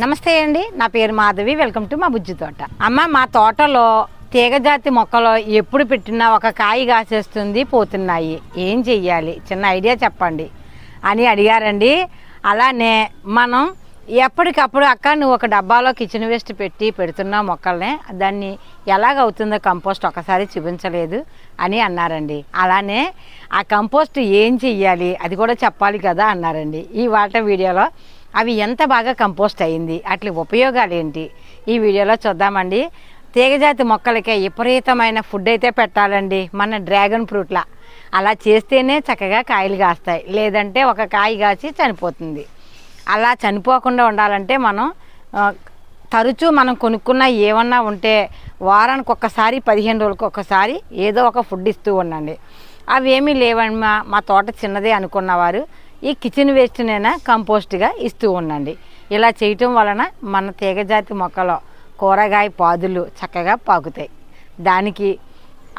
నమస్తే అండి నా పేరు మాధవి వెల్కమ్ టు మా బుజ్జి తోట. అమ్మ మా తోటలో తీగజాతి మొక్కలు ఎప్పుడు పెట్టినా ఒక కాయ కాసేస్తుంది పోతున్నాయి. ఏం చెయ్యాలి? చిన్న ఐడియా చెప్పండి. అని అడిగారండి. అలానే మనం ఎప్పటికప్పుడు అక్క నువ్వు ఒక డబ్బాలో కిచెన్ వేస్ట్ పెట్టి పెడుతున్న మొక్కల్ని దాన్ని ఎలాగవుతుందో కంపోస్ట్ ఒకసారి చూపించలేదు అని అన్నారండి. అలానే ఆ కంపోస్ట్ ఏం చెయ్యాలి? అది కూడా చెప్పాలి కదా అన్నారండి. ఈ వాట వీడియోలో అవి ఎంత బాగా కంపోస్ట్ అయింది అట్ల ఉపయోగాలు ఏంటి ఈ వీడియోలో చూద్దామండి. తీగజాతి మొక్కలకే విపరీతమైన ఫుడ్ అయితే పెట్టాలండి మన డ్రాగన్ ఫ్రూట్లా. అలా చేస్తేనే చక్కగా కాయలు కాస్తాయి లేదంటే ఒక కాయ కాసి చనిపోతుంది. అలా చనిపోకుండా ఉండాలంటే మనం తరచూ మనం కొనుక్కున్న ఏమన్నా ఉంటే వారానికి ఒక్కసారి పదిహేను రోజులకు ఒక్కసారి ఏదో ఒక ఫుడ్ ఇస్తూ ఉండండి. అవేమీ లేవమ్మా మా తోట చిన్నదే అనుకున్నవారు. ఈ కిచెన్ వేస్ట్నైనా కంపోస్ట్గా ఇస్తూ ఉండండి. ఇలా చేయటం వలన మన తీగజాతి మొక్కలో కూరగాయ పాదులు చక్కగా పాకుతాయి. దానికి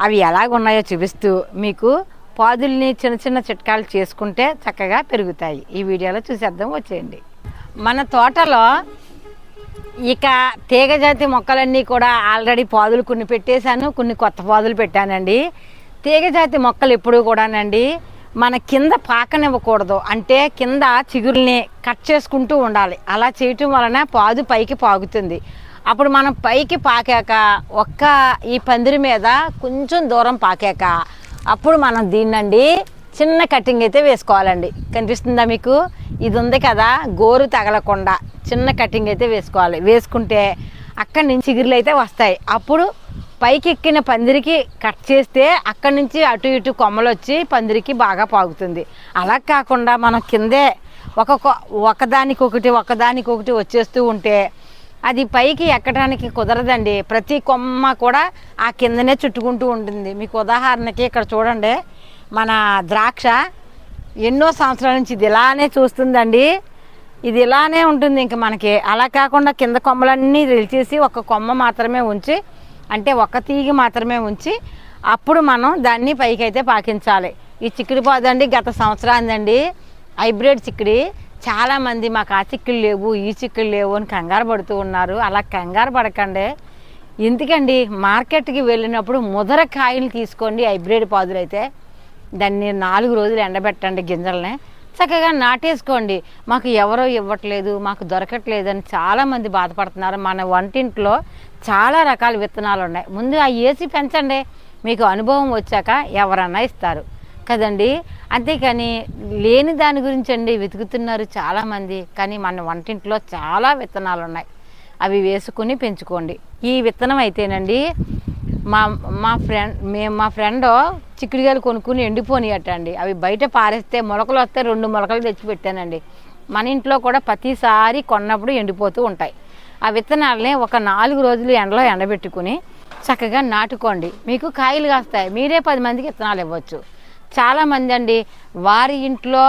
అవి ఎలాగున్నాయో చూపిస్తూ మీకు పాదుల్ని చిన్న చిన్న చిట్కాలు చేసుకుంటే చక్కగా పెరుగుతాయి. ఈ వీడియోలో చూసేద్దాం వచ్చేయండి. మన తోటలో ఇక తీగజాతి మొక్కలన్నీ కూడా ఆల్రెడీ పాదులు కొన్ని పెట్టేశాను కొన్ని కొత్త పాదులు పెట్టానండి. తీగజాతి మొక్కలు ఎప్పుడు కూడానండి మన కింద పాకనివ్వకూడదు. అంటే కింద చిగురుల్ని కట్ చేసుకుంటూ ఉండాలి. అలా చేయటం వలన పాదు పైకి పాగుతుంది. అప్పుడు మనం పైకి పాకాక ఒక్క ఈ పందిరి మీద కొంచెం దూరం పాకాక అప్పుడు మనం దీన్నండి చిన్న కటింగ్ అయితే వేసుకోవాలండి. కనిపిస్తుందా మీకు? ఇది ఉంది కదా గోరు తగలకుండా చిన్న కటింగ్ అయితే వేసుకోవాలి. వేసుకుంటే అక్కడి నుంచి చిగురులు అయితే వస్తాయి. అప్పుడు పైకి ఎక్కిన పందిరికి కట్ చేస్తే అక్కడి నుంచి అటు ఇటు కొమ్మలు వచ్చి పందిరికి బాగా పాగుతుంది. అలా కాకుండా మనం కిందే ఒక కొ- ఒకదానికొకటి ఒకదానికొకటి వచ్చేస్తూ ఉంటే అది పైకి ఎక్కడానికి కుదరదండి. ప్రతి కొమ్మ కూడా ఆ కిందనే చుట్టుకుంటూ ఉంటుంది. మీకు ఉదాహరణకి ఇక్కడ చూడండి మన ద్రాక్ష ఎన్నో సంవత్సరాల నుంచి ఇది ఇలానే చూస్తుందండి. ఇది ఇలానే ఉంటుంది ఇంక మనకి. అలా కాకుండా కింద కొమ్మలన్నీ తెలిచేసి ఒక కొమ్మ మాత్రమే ఉంచి అంటే ఒక తీగి మాత్రమే ఉంచి అప్పుడు మనం దాన్ని పైకి అయితే పాకించాలి. ఈ చిక్కుడు పోదండి గత సంవత్సరాందండి హైబ్రిడ్ చిక్కుడి. చాలామంది మాకు ఆ చిక్కులు లేవు ఈ చిక్కులు లేవు అని కంగారు పడుతూ ఉన్నారు. అలా కంగారు పడకండి. ఎందుకండి? మార్కెట్కి వెళ్ళినప్పుడు ముదర కాయలు తీసుకోండి హైబ్రిడ్ పాదులు అయితే దాన్ని నాలుగు రోజులు ఎండబెట్టండి గింజల్ని. చక్కగా నాటేసుకోండి. మాకు ఎవరో ఇవ్వట్లేదు మాకు దొరకట్లేదు అని చాలామంది బాధపడుతున్నారు. మన వంటింట్లో చాలా రకాల విత్తనాలు ఉన్నాయి. ముందు ఆ ఏసీ పెంచండి. మీకు అనుభవం వచ్చాక ఎవరన్నా ఇస్తారు. కదండి? అంతేకాని లేని దాని గురించి అండి వెతుకుతున్నారు చాలామంది కానీ మన వంటింట్లో చాలా విత్తనాలు ఉన్నాయి. అవి వేసుకుని పెంచుకోండి. ఈ విత్తనం అయితేనండి మా మా ఫ్రెండ్ మేము మా ఫ్రెండ్ చిక్కుడుగాయలు కొనుక్కుని ఎండిపోనియట అండి అవి బయట పారేస్తే మొలకలు వస్తే రెండు మొలకలు తెచ్చి పెట్టానండి. మన ఇంట్లో కూడా ప్రతిసారి కొన్నప్పుడు ఎండిపోతూ ఉంటాయి. ఆ విత్తనాలని ఒక నాలుగు రోజులు ఎండలో ఎండబెట్టుకుని చక్కగా నాటుకోండి. మీకు కాయలు కాస్తాయి. మీరే పది మందికి విత్తనాలు ఇవ్వచ్చు. చాలామంది అండి వారి ఇంట్లో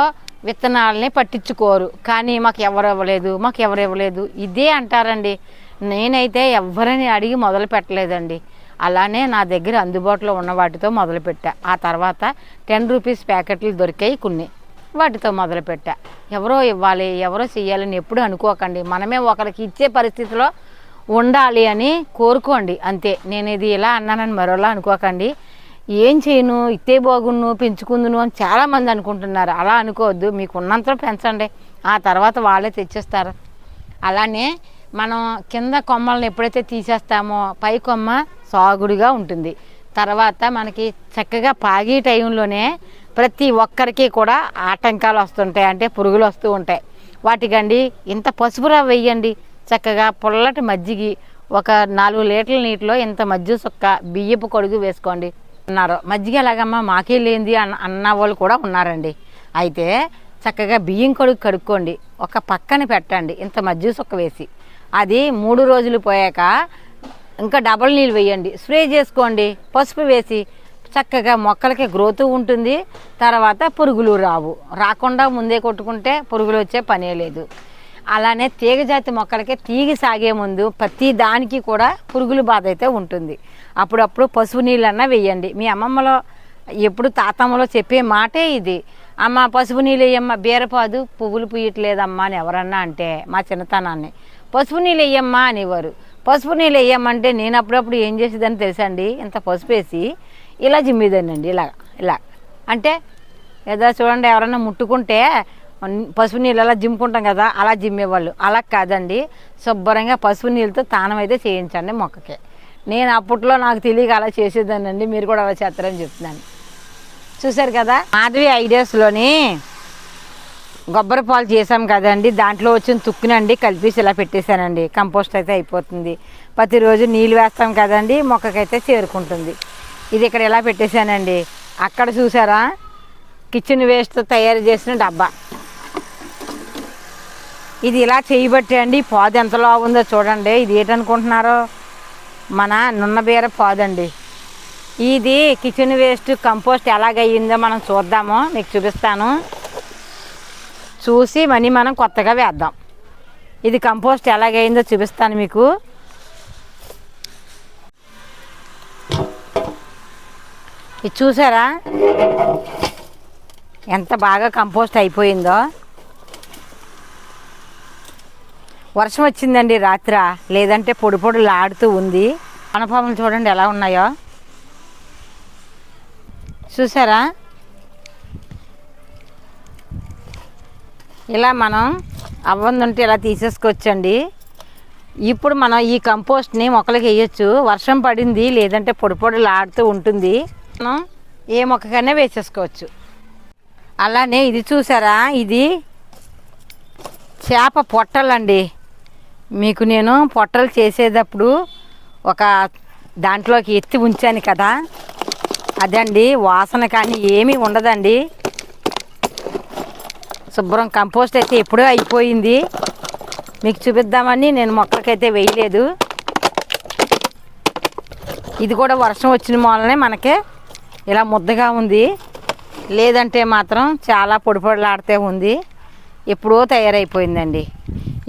విత్తనాలని పట్టించుకోరు. కానీ మాకు ఎవరు ఇవ్వలేదు మాకు ఎవరు ఇవ్వలేదు. ఇదే అంటారండి. నేనైతే ఎవరిని అడిగి మొదలు పెట్టలేదండి. అలానే నా దగ్గర అందుబాటులో ఉన్న వాటితో మొదలుపెట్టా. ఆ తర్వాత టెన్ రూపీస్ ప్యాకెట్లు దొరికాయి కొన్ని. వాటితో మొదలుపెట్టా. ఎవరో ఇవ్వాలి ఎవరో చెయ్యాలని ఎప్పుడు అనుకోకండి. మనమే ఒకరికి ఇచ్చే పరిస్థితిలో ఉండాలి అని కోరుకోండి. అంతే. నేను ఇది ఇలా అన్నానని మరోలా అనుకోకండి. ఏం చేయను? ఇత్తే బాగున్ను పెంచుకుందును అని చాలామంది అనుకుంటున్నారు. అలా అనుకోవద్దు. మీకు ఉన్నంతలో పెంచండి. ఆ తర్వాత వాళ్ళే తెచ్చేస్తారు. అలానే మనం కింద కొమ్మలను ఎప్పుడైతే తీసేస్తామో పై కొమ్మ సాగుడిగా ఉంటుంది. తర్వాత మనకి చక్కగా పాగే టైంలోనే ప్రతి ఒక్కరికి కూడా ఆటంకాలు వస్తుంటాయి. అంటే పురుగులు వస్తూ ఉంటాయి. వాటికండి ఇంత పసుపు రవ్వ వేయండి. చక్కగా పుల్లటి మజ్జిగి ఒక నాలుగు లీటర్ల నీటిలో ఇంత మజ్జిగ సుక్క బియ్యపు కొడుగు వేసుకోండి అన్నారు. మజ్జిగ ఎలాగమ్మా మాకే లేనిది అన్న అన్న వాళ్ళు కూడా ఉన్నారండి. అయితే చక్కగా బియ్యం కొడుకు కడుక్కోండి. ఒక పక్కన పెట్టండి. ఇంత మజ్జిగ సుక్క వేసి. అది మూడు రోజులు పోయాక ఇంకా డబల్ నీళ్ళు వేయండి. స్ప్రే చేసుకోండి. పసుపు వేసి చక్కగా మొక్కలకి గ్రోత్ ఉంటుంది. తర్వాత పురుగులు రావు. రాకుండా ముందే కొట్టుకుంటే పురుగులు వచ్చే పనే లేదు. అలానే తీగజాతి మొక్కలకి తీగి సాగే ముందు ప్రతి దానికి కూడా పురుగుల బాధ అయితే ఉంటుంది. అప్పుడప్పుడు పసుపు నీళ్ళన్నా వేయండి. మీ అమ్మమ్మలో ఎప్పుడు తాతమ్మలో చెప్పే మాటే ఇది. అమ్మ పసుపు నీళ్ళు వేయమ్మ బీరపాదు పువ్వులు పూయట్లేదమ్మా అని ఎవరన్నా అంటే మా చిన్నతనాన్ని. పసుపు నీళ్ళు వేయమ్మా అనేవారు. పసుపు నీళ్ళు వేయమ్మంటే నేను అప్పుడప్పుడు ఏం చేసేదని తెలుసా అండి ఇంత పసుపు వేసి ఇలా జిమ్మేదానండి ఇలా ఇలా. అంటే ఏదో చూడండి ఎవరైనా ముట్టుకుంటే పసుపు నీళ్ళు అలా జిమ్ముకుంటాం కదా అలా జిమ్మేవాళ్ళు అలా కాదండి. శుభ్రంగా పసుపు నీళ్ళతో తానం అయితే చేయించండి మొక్కకి. నేను అప్పట్లో నాకు తెలియక అలా చేసేదానండి మీరు కూడా అలా చేస్తారని చెప్తున్నాను. చూశారు కదా? మాధవి ఐడియాస్లోని కొబ్బరి పాలు చేసాం కదండి. దాంట్లో వచ్చిన తుక్కునండి కలిపేసి ఇలా పెట్టేశానండి. కంపోస్ట్ అయితే అయిపోతుంది. ప్రతిరోజు నీళ్ళు వేస్తాం కదండి మొక్కకైతే చేరుకుంటుంది. ఇది ఇక్కడ ఇలా పెట్టేశానండి? అక్కడ చూసారా? కిచెన్ వేస్ట్ తయారు చేసిన డబ్బా. ఇది ఇలా చేయబట్టి అండి పాదు ఎంతలో ఉందో చూడండి. ఇది ఏంటనుకుంటున్నారో? మన నున్నబీర పాదండి. ఇది కిచెన్ వేస్ట్ కంపోస్ట్ ఎలాగయ్యిందో మనం చూద్దాము. మీకు చూపిస్తాను. చూసి మనీ మనం కొత్తగా వేద్దాం. ఇది కంపోస్ట్ ఎలాగైందో చూపిస్తాను మీకు. ఇది చూసారా? ఎంత బాగా కంపోస్ట్ అయిపోయిందో. వర్షం వచ్చిందండి రాత్ర. లేదంటే పొడి పొడులు ఆడుతూ ఉంది. వనపాములు చూడండి ఎలా ఉన్నాయో. చూసారా? ఇలా మనం అవ్వందుంటే ఇలా తీసేసుకోవచ్చండి. ఇప్పుడు మనం ఈ కంపోస్ట్ని మొక్కలకి వేయచ్చు. వర్షం పడింది లేదంటే పొడి పొడిలు ఆడుతూ ఉంటుంది. మనం ఏ మొక్కకైనా వేసేసుకోవచ్చు. అలానే ఇది చూసారా? ఇది చేప పొట్టలండి. మీకు నేను పొట్టలు చేసేటప్పుడు ఒక దాంట్లోకి ఎత్తి ఉంచాను కదా. అదండి వాసన కానీ ఏమీ ఉండదండి. శుభ్రం కంపోస్ట్ అయితే ఎప్పుడూ అయిపోయింది. మీకు చూపిద్దామని నేను మొక్కలకైతే వేయలేదు. ఇది కూడా వర్షం వచ్చిన మూలనే మనకి ఇలా ముద్దగా ఉంది. లేదంటే మాత్రం చాలా పొడిపొడలాడితే ఉంది. ఎప్పుడో తయారైపోయిందండి.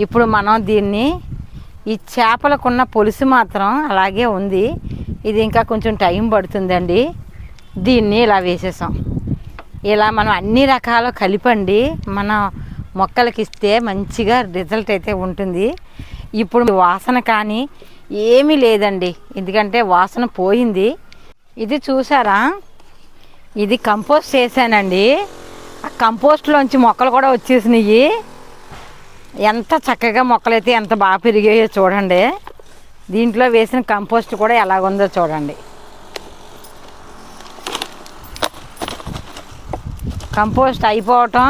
ఇప్పుడు మనం దీన్ని ఈ చేపలకున్న పొలుసు మాత్రం అలాగే ఉంది. ఇది ఇంకా కొంచెం టైం పడుతుందండి. దీన్ని ఇలా వేసేసాం. ఇలా మనం అన్ని రకాలు కలిపండి. మన మొక్కలకి ఇస్తే మంచిగా రిజల్ట్ అయితే ఉంటుంది. ఇప్పుడు వాసన కానీ ఏమీ లేదండి. ఎందుకంటే వాసన పోయింది. ఇది చూసారా? ఇది కంపోస్ట్ చేశానండి. ఆ కంపోస్ట్లోంచి మొక్కలు కూడా వచ్చేసినాయి. ఎంత చక్కగా మొక్కలైతే ఎంత బాగా పెరిగాయో చూడండి. దీంట్లో వేసిన కంపోస్ట్ కూడా ఎలాగుందో చూడండి. కంపోస్ట్ అయిపోవటం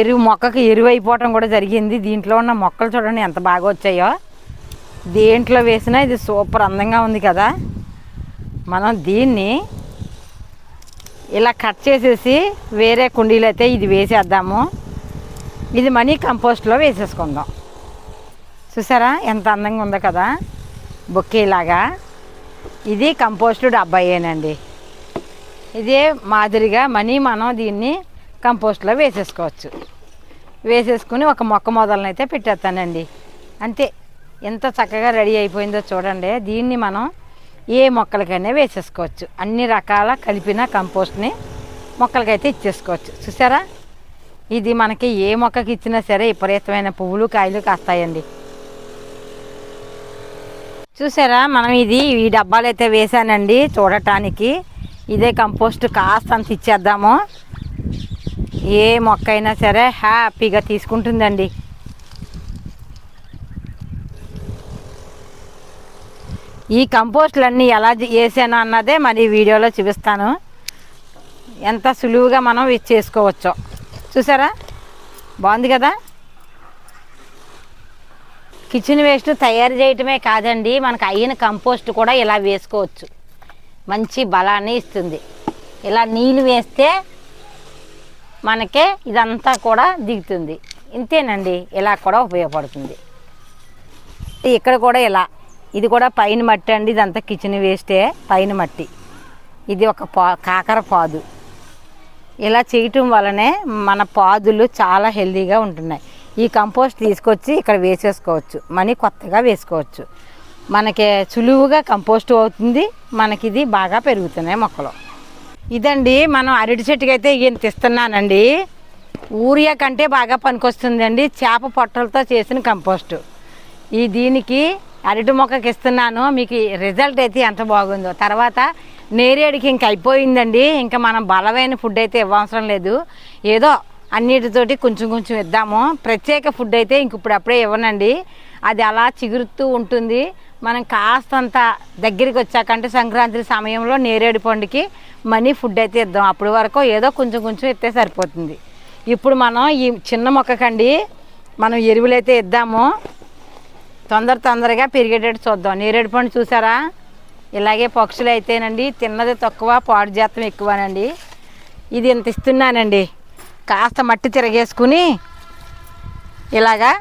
ఎరువు మొక్కకి ఎరువు అయిపోవటం కూడా జరిగింది. దీంట్లో ఉన్న మొక్కలు చూడండి ఎంత బాగా వచ్చాయో. దేంట్లో వేసినా ఇది సూపర్ అందంగా ఉంది కదా. మనం దీన్ని ఇలా కట్ చేసేసి వేరే కుండీలు అయితే ఇది వేసేద్దాము. ఇది మనీ కంపోస్ట్లో వేసేసుకుందాం. చూసారా ఎంత అందంగా ఉందో కదా. బొక్కేలాగా ఇది కంపోస్టు డబ్బాయేనండి ఇదే మాదిరిగా మనీ మనం దీన్ని కంపోస్ట్లో వేసేసుకోవచ్చు. వేసేసుకుని ఒక మొక్క మొదలనైతే పెట్టేస్తానండి. అంతే. ఎంత చక్కగా రెడీ అయిపోయిందో చూడండి. దీన్ని మనం ఏ మొక్కలకైనా వేసేసుకోవచ్చు. అన్ని రకాల కలిపిన కంపోస్ట్ని మొక్కలకైతే ఇచ్చేసుకోవచ్చు. చూసారా? ఇది మనకి ఏ మొక్కకి ఇచ్చినా సరే విపరీతమైన పువ్వులు కాయలు కాస్తాయండి. చూసారా? మనం ఇది ఈ డబ్బాలు అయితే వేసానండి చూడటానికి. ఇదే కంపోస్ట్ కాస్త అంత ఇచ్చేద్దాము. ఏ మొక్క అయినా సరే హ్యాపీగా తీసుకుంటుందండి. ఈ కంపోస్టులన్నీ ఎలా వేసాను అన్నదే మరి వీడియోలో చూపిస్తాను. ఎంత సులువుగా మనం ఇది చేసుకోవచ్చో. చూసారా? బాగుంది కదా? కిచెన్ వేస్ట్ తయారు చేయటమే కాదండి మనకు అయిన కంపోస్ట్ కూడా ఇలా వేసుకోవచ్చు. మంచి బలాన్ని ఇస్తుంది. ఇలా నీళ్ళు వేస్తే మనకే ఇదంతా కూడా దిగుతుంది. ఇంతేనండి ఇలా కూడా ఉపయోగపడుతుంది. ఇక్కడ కూడా ఇలా. ఇది కూడా పైన మట్టి అండి ఇదంతా కిచెన్ వేస్తే పైన మట్టి. ఇది ఒక పా కాకర పాదు. ఇలా చేయటం వలనే మన పాదులు చాలా హెల్దీగా ఉంటున్నాయి. ఈ కంపోస్ట్ తీసుకొచ్చి ఇక్కడ వేసేసుకోవచ్చు. మనీ కొత్తగా వేసుకోవచ్చు. మనకి సులువుగా కంపోస్ట్ అవుతుంది. మనకి ఇది బాగా పెరుగుతున్నాయి మొక్కలు. ఇదండి మనం అరటి చెట్టుకి అయితే ఇంత ఇస్తున్నానండి ఊరియా కంటే బాగా పనికొస్తుందండి. చేప పొట్టలతో చేసిన కంపోస్టు. ఈ దీనికి అరటి మొక్కకి ఇస్తున్నాను. మీకు రిజల్ట్ అయితే ఎంత బాగుందో. తర్వాత నేరేడికి ఇంక అయిపోయిందండి. ఇంకా మనం బలమైన ఫుడ్ అయితే ఇవ్వవసరం లేదు. ఏదో అన్నిటితోటి కొంచెం కొంచెం ఇద్దాము. ప్రత్యేక ఫుడ్ అయితే ఇంక ఇప్పుడు అప్పుడే ఇవ్వనండి. అది అలా చిగురుతూ ఉంటుంది. మనం కాస్తంత దగ్గరికి వచ్చాకంటే సంక్రాంతి సమయంలో నేరేడు పండుకి మనీ ఫుడ్ అయితే ఇద్దాం. అప్పటి వరకు ఏదో కొంచెం కొంచెం ఇస్తే సరిపోతుంది. ఇప్పుడు మనం ఈ చిన్న మొక్కకండి మనం ఎరువులైతే ఇద్దాము. తొందర తొందరగా పెరిగేటట్టు చూద్దాం. నేరేడు పండు చూసారా? ఇలాగే పక్షులు అయితేనండి తిన్నది తక్కువ పాడు జాతం ఎక్కువనండి. ఇది ఇంత ఇస్తున్నానండి. కాస్త మట్టి తిరగేసుకుని ఇలాగా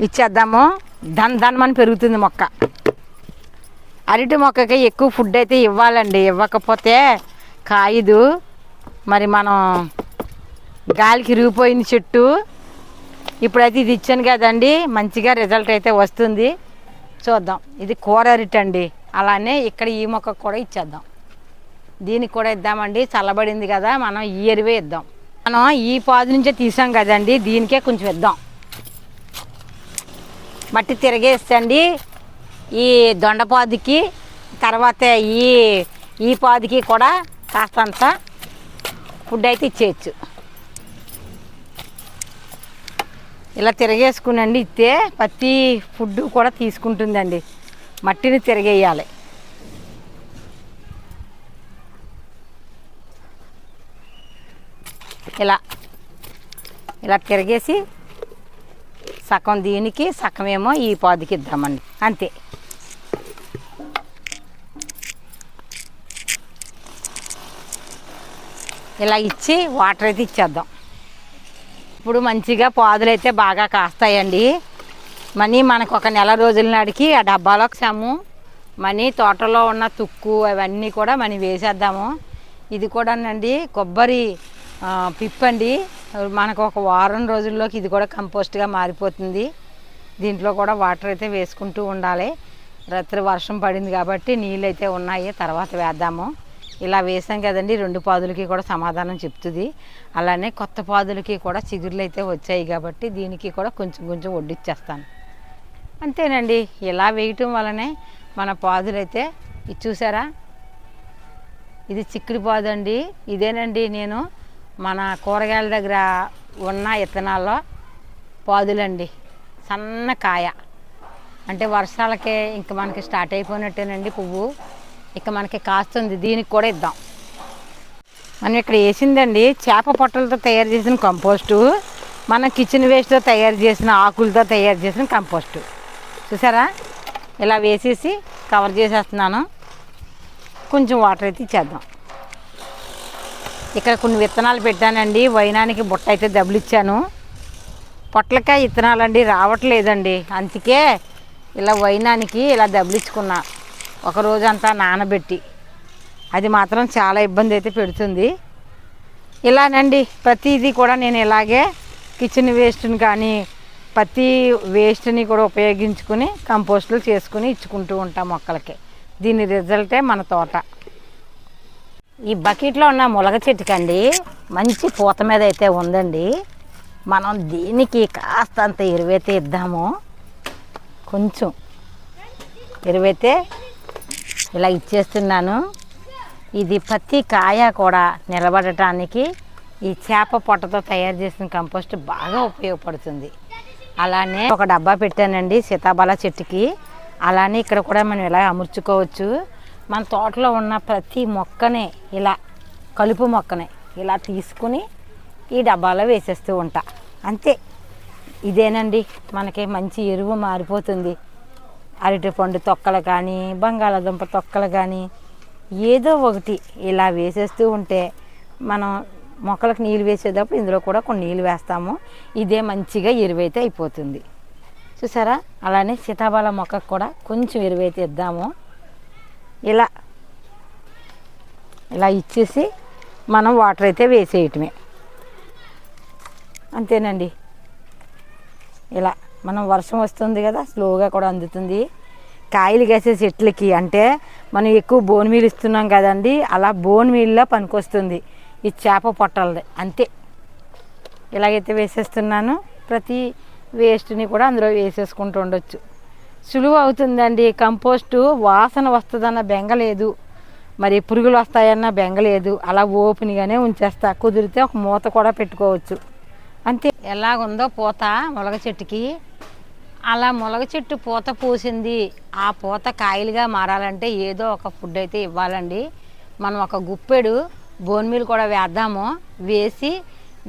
ఇచ్చేద్దాము. దన్ ధనమని పెరుగుతుంది మొక్క. అరటి మొక్కకి ఎక్కువ ఫుడ్ అయితే ఇవ్వాలండి. ఇవ్వకపోతే కాయదు. మరి మనం గాలికి రూపోయిన చెట్టు. ఇప్పుడైతే ఇది ఇచ్చాను కదండి. మంచిగా రిజల్ట్ అయితే వస్తుంది. చూద్దాం. ఇది కూర అరటి అండి. అలానే ఇక్కడ ఈ మొక్క కూడా ఇచ్చేద్దాం. దీనికి కూడా ఇద్దామండి. చల్లబడింది కదా మనం ఈ ఎరువే ఇద్దాం. మనం ఈ పాదు నుంచే తీసాం కదండి. దీనికే కొంచెం ఇద్దాం. మట్టి తిరగేస్తండి. ఈ దొండపాదుకి తర్వాత ఈ ఈ పాదుకి కూడా కాస్తంత ఫుడ్ అయితే ఇచ్చేయచ్చు. ఇలా తిరగేసుకునండి ఇస్తే ప్రతి ఫుడ్ కూడా తీసుకుంటుందండి. మట్టిని తిరగేయాలి. ఇలా ఇలా తిరగేసి సగం దీనికి సగమేమో ఈ పాదుకి ఇద్దామండి. అంతే. ఇలా ఇచ్చి వాటర్ అయితే ఇచ్చేద్దాం. ఇప్పుడు మంచిగా పాదులు అయితే బాగా కాస్తాయండి. మనీ మనకు ఒక నెల రోజుల నాడికి ఆ డబ్బాలోకి సాము. మనీ తోటలో ఉన్న తుక్కు అవన్నీ కూడా మనీ వేసేద్దాము. ఇది కూడానండి కొబ్బరి పిప్పండి. మనకు ఒక వారం రోజుల్లోకి ఇది కూడా కంపోస్ట్గా మారిపోతుంది. దీంట్లో కూడా వాటర్ అయితే వేసుకుంటూ ఉండాలి. రాత్రి వర్షం పడింది కాబట్టి నీళ్ళు అయితే ఉన్నాయి. తర్వాత వేద్దాము. ఇలా వేసాం కదండి రెండు పాదులకి కూడా సమాధానం చెప్తుంది. అలానే కొత్త పాదులకి కూడా చిగురులు అయితే వచ్చాయి కాబట్టి దీనికి కూడా కొంచెం కొంచెం వడ్డిచ్చేస్తాను. అంతేనండి ఇలా వేయటం వల్లనే మన పాదులైతే ఇది చూసారా? ఇది చిక్కుడు పాదు అండి ఇదేనండి నేను మన కూరగాయల దగ్గర ఉన్న ఇత్తనాల్లో పాదులండి సన్న కాయ. అంటే వర్షాలకే ఇంక మనకి స్టార్ట్ అయిపోయినట్టేనండి పువ్వు. ఇక మనకి కాస్తుంది దీనికి కూడా ఇద్దాం. మనం ఇక్కడ వేసిందండి చేప పొట్టలతో తయారు చేసిన కంపోస్టు మన కిచెన్ వేస్ట్తో తయారు చేసిన ఆకులతో తయారు చేసిన కంపోస్టు. చూసారా? ఇలా వేసేసి కవర్ చేసేస్తున్నాను. కొంచెం వాటర్ అయితే ఇచ్చేద్దాం. ఇక్కడ కొన్ని విత్తనాలు పెట్టానండి వైనానికి బుట్ట అయితే డబ్బులు ఇచ్చాను. పొట్లకాయ విత్తనాలండి రావట్లేదండి. అందుకే ఇలా వైనానికి ఇలా దెబ్బలిచ్చుకున్నా ఒక రోజంతా నానబెట్టి. అది మాత్రం చాలా ఇబ్బంది అయితే పెడుతుంది. ఇలానండి ప్రతిదీ కూడా నేను ఇలాగే కిచెన్ వేస్ట్ని కానీ ప్రతి వేస్ట్ని కూడా ఉపయోగించుకుని కంపోస్టులు చేసుకుని ఇచ్చుకుంటూ ఉంటాం మొక్కలకి. దీని రిజల్టే మన తోట. ఈ బకెట్లో ఉన్న ములగ చెట్టుకండి మంచి పూత మీద అయితే ఉందండి. మనం దీనికి కాస్తంత ఎరువైతే ఇద్దాము. కొంచెం ఎరువైతే ఇలా ఇచ్చేస్తున్నాను. ఇది ప్రతి కాయ కూడా నిలబడటానికి ఈ చేప పొట్టతో తయారు చేసిన కంపోస్ట్ బాగా ఉపయోగపడుతుంది. అలానే ఒక డబ్బా పెట్టానండి సీతాఫల చెట్టుకి. అలానే ఇక్కడ కూడా మనం ఇలా అమర్చుకోవచ్చు. మన తోటలో ఉన్న ప్రతి మొక్కనే ఇలా కలుపు మొక్కనే ఇలా తీసుకుని ఈ డబ్బాలో వేసేస్తూ ఉంటా. అంతే. ఇదేనండి. మనకి మంచి ఎరువు మారిపోతుంది. అరటిపండు తొక్కలు కానీ బంగాళాదుంప తొక్కలు కానీ ఏదో ఒకటి ఇలా వేసేస్తూ ఉంటే మనం మొక్కలకు నీళ్ళు వేసేటప్పుడు ఇందులో కూడా కొన్ని నీళ్ళు వేస్తాము. ఇదే మంచిగా ఎరువైతే అయిపోతుంది. చూసారా? అలానే సీతాఫల మొక్కకు కూడా కొంచెం ఎరువైతే ఇద్దాము. ఇలా ఇలా ఇచ్చేసి మనం వాటర్ అయితే వేసేయటమే. అంతేనండి. ఇలా. మనం వర్షం వస్తుంది కదా స్లోగా కూడా అందుతుంది. కాయలు కాసే చెట్లకి అంటే మనం ఎక్కువ బోన్ మీల్ ఇస్తున్నాం కదండి అలా బోన్ మీల్లో పనికొస్తుంది. ఈ చేప పొట్టలది అంతే. ఇలాగైతే వేసేస్తున్నాను. ప్రతి వేస్ట్ని కూడా అందులో వేసేసుకుంటూ ఉండొచ్చు. సులువు అవుతుందండి కంపోస్టు వాసన వస్తుందన్న బెంగ లేదు. మరి పురుగులు వస్తాయన్న బెంగ లేదు. అలా ఓపెన్గానే ఉంచేస్తా. కుదిరితే ఒక మూత కూడా పెట్టుకోవచ్చు. అంతే. ఎలాగుందో పూత ములగ చెట్టుకి. అలా ములగ చెట్టు పూత పూసింది. ఆ పూత కాయలుగా మారాలంటే ఏదో ఒక ఫుడ్ అయితే ఇవ్వాలండి. మనం ఒక గుప్పెడు బోన్ మీల్ కూడా వేద్దాము. వేసి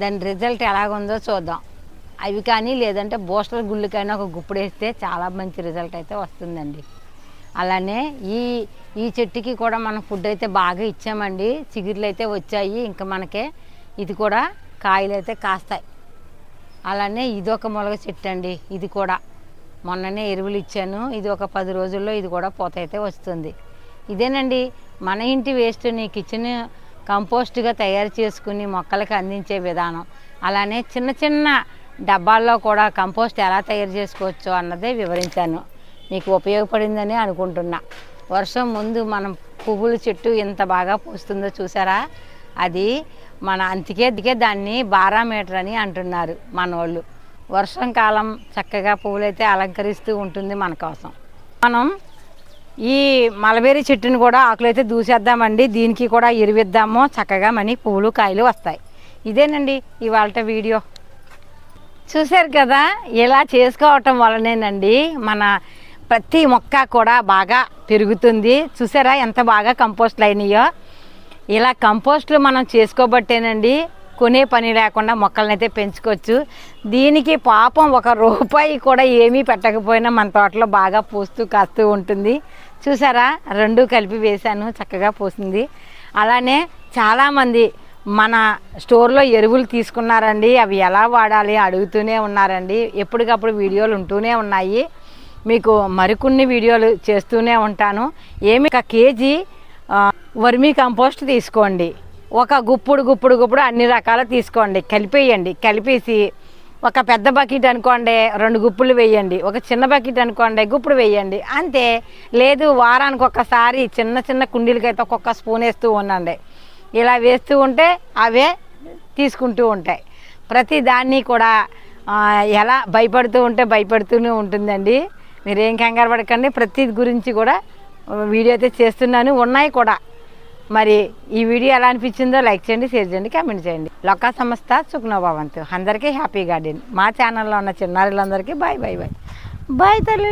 దాని రిజల్ట్ ఎలాగుందో చూద్దాం. అవి కానీ లేదంటే బూస్టర్ గుళ్ళకైనా ఒక గుప్పుడు వేస్తే చాలా మంచి రిజల్ట్ అయితే వస్తుందండి. అలానే ఈ ఈ చెట్టుకి కూడా మనం ఫుడ్ అయితే బాగా ఇచ్చామండి. చిగుర్లు అయితే వచ్చాయి. ఇంకా మనకే ఇది కూడా కాయలు అయితే కాస్తాయి. అలానే ఇది ఒక మొలగ చెట్టు అండి ఇది కూడా. మొన్ననే ఎరువులు ఇచ్చాను ఇది ఒక పది రోజుల్లో ఇది కూడా పూత అయితే వస్తుంది. ఇదేనండి మన ఇంటి వేస్ట్ని కిచెన్ కంపోస్ట్గా తయారు చేసుకుని మొక్కలకు అందించే విధానం. అలానే చిన్న చిన్న డబ్బాల్లో కూడా కంపోస్ట్ ఎలా తయారు చేసుకోవచ్చో అన్నదే వివరించాను. మీకు ఉపయోగపడిందని అనుకుంటున్నా. వర్షం ముందు మనం పువ్వుల చెట్టు ఎంత బాగా పూస్తుందో చూసారా? అది మన అంతికే దిగే దాన్ని బారామీటర్ అని అంటున్నారు మనోళ్ళు. వర్షం కాలం చక్కగా పువ్వులైతే అలంకరిస్తూ ఉంటుంది మన కోసం. మనం ఈ మలబేరి చెట్టుని కూడా ఆకులైతే దూసేద్దామండి. దీనికి కూడా ఇరివిద్దాము. చక్కగా మనీ పువ్వులు కాయలు వస్తాయి. ఇదేనండి ఇవాళ వీడియో. చూశారు కదా? ఇలా చేసుకోవటం వలనేనండి మన ప్రతి మొక్క కూడా బాగా పెరుగుతుంది. చూసారా ఎంత బాగా కంపోస్ట్లు అయినాయో ఇలా కంపోస్ట్లు మనం చేసుకోబట్టేనండి కొనే పని లేకుండా మొక్కలను అయితే పెంచుకోవచ్చు. దీనికి పాపం ఒక రూపాయి కూడా ఏమీ పెట్టకపోయినా మన తోటలో బాగా పూస్తూ కాస్తూ ఉంటుంది. చూసారా? రెండు కలిపి వేశాను చక్కగా పూసింది. అలానే చాలామంది మన స్టోర్లో ఎరువులు తీసుకున్నారండి. అవి ఎలా వాడాలి అడుగుతూనే ఉన్నారండి. ఎప్పటికప్పుడు వీడియోలు ఉంటూనే ఉన్నాయి. మీకు మరికొన్ని వీడియోలు చేస్తూనే ఉంటాను. ఏమి ఒక కేజీ వర్మీ కంపోస్ట్ తీసుకోండి. ఒక గుప్పుడు గుప్పుడు గుప్పుడు అన్ని రకాలు తీసుకోండి. కలిపేయండి. కలిపేసి ఒక పెద్ద బకెట్ అనుకోండి రెండు గుప్పులు వేయండి. ఒక చిన్న బకెట్ అనుకోండి గుప్పుడు వేయండి. అంతే. లేదు వారానికి ఒక్కసారి చిన్న చిన్న కుండీలకైతే ఒక్కొక్క స్పూన్ వేస్తూ ఉండండి. ఇలా వేస్తూ ఉంటే అవే తీసుకుంటూ ఉంటాయి. ప్రతి దాన్ని కూడా ఎలా భయపడుతూ ఉంటే భయపడుతూనే ఉంటుందండి. మీరేం కంగారు పడకండి. ప్రతి గురించి కూడా వీడియో అయితే చేస్తున్నాను ఉన్నాయి కూడా. మరి ఈ వీడియో ఎలా అనిపించిందో లైక్ చేయండి షేర్ చేయండి కామెంట్ చేయండి. లొక్క సంస్థ సుఖ్నోభవంతు అందరికీ హ్యాపీ గార్డెన్. మా ఛానల్లో ఉన్న చిన్నారులందరికీ బాయ్ బాయ్ బాయ్ బాయ్ తల్లి